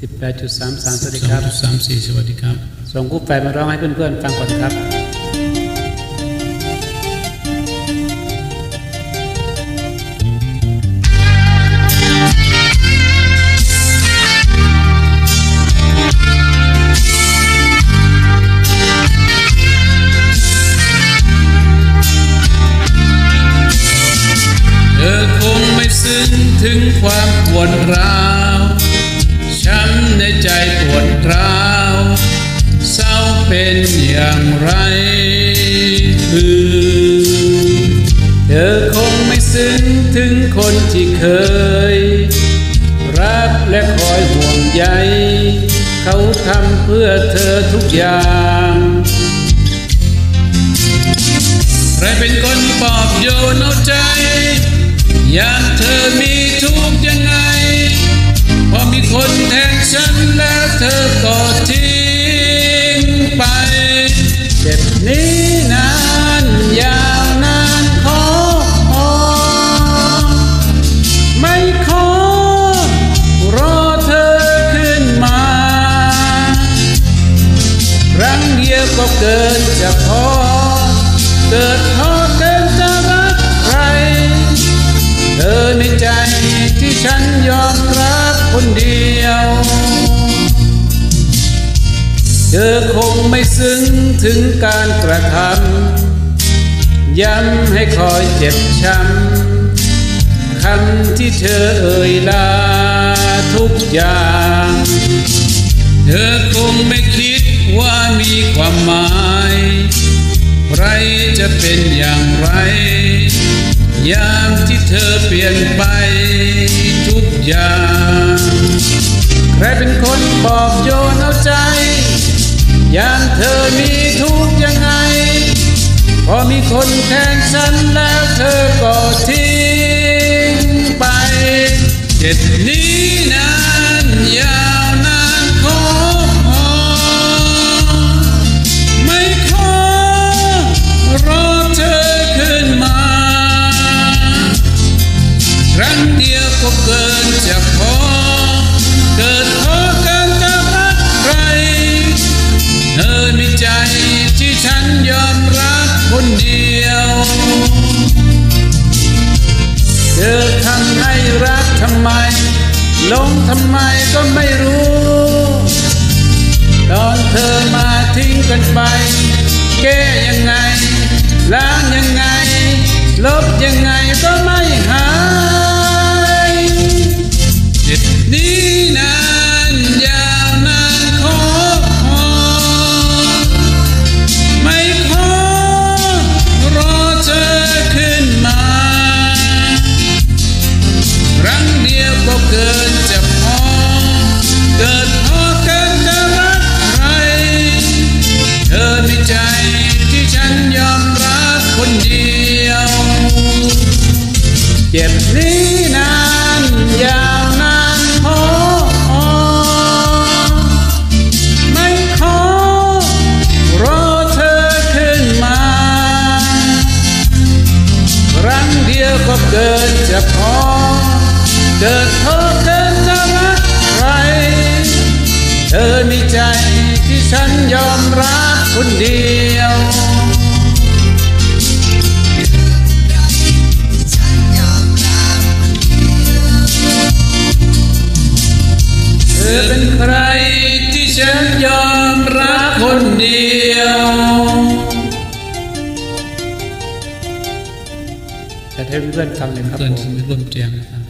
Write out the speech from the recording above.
สิบแปดจุดสามสามสวัสดีสคอรังบจุดสามสี่สวัสดีครับ ส่งคู่แฝดมาร้องให้เพื่อนๆ ฟังก่อนครับเธอคงไม่ซึ้งถึงความปวดร้าวช้ำ ใจปวดร้าวเศร้าเป็นอย่างไรคือเธอคงไม่ซึ้งถึงคนที่เคย รักและคอยห่วงใย เขาทำเพื่อเธอทุกอย่างใครเป็นคนปอบโยนเอาใจยามเธอมี จ็บนี้นานยาวนานขอไม่ขอรอเธอขึ้นมา ครั้งเดียวก็เกินจะพอ เกิดพอเกินจะรักใคร เธอในใจที่ฉันยอมรับคนเดียว อคงไม่ซึ้งถึงการกระทำย้ำให้คอยเจ็บช้ำคำที่เธอเอ่ยลาทุกอย่าง เธอคงไม่คิดว่ามีความหมาย ใครจะเป็นอย่างไร ยามที่เธอเปลี่ยนไปทุกอย่าง ยามเธอมีทุกยังไง พอมีคนแทนฉันแล้วเธอก็ทิ้งไปเจ็บนี้นะ เธอทำให้รักทำไม ลงทำไมก็ไม่รู้ ตอนเธอมาทิ้งกันไป แก้ยังไง ล้างยังไง ลบยังไงก็ไม่หาย คนเดียว เจ็บนี้นานยาวนานพอไม่ขอรอเธอขึ้นมา ครั้งเดียวก็เกินจะพอเกิดพอเกินจะรักใคร เธอมีใจที่ฉันยอมรับคนเดียว ธอเป็นใครที่ฉันยอมรับคนเดียวจะให้เพื่อนๆฟังเลยครับเพื่อนผมที่ร่วมเตียงนะครับ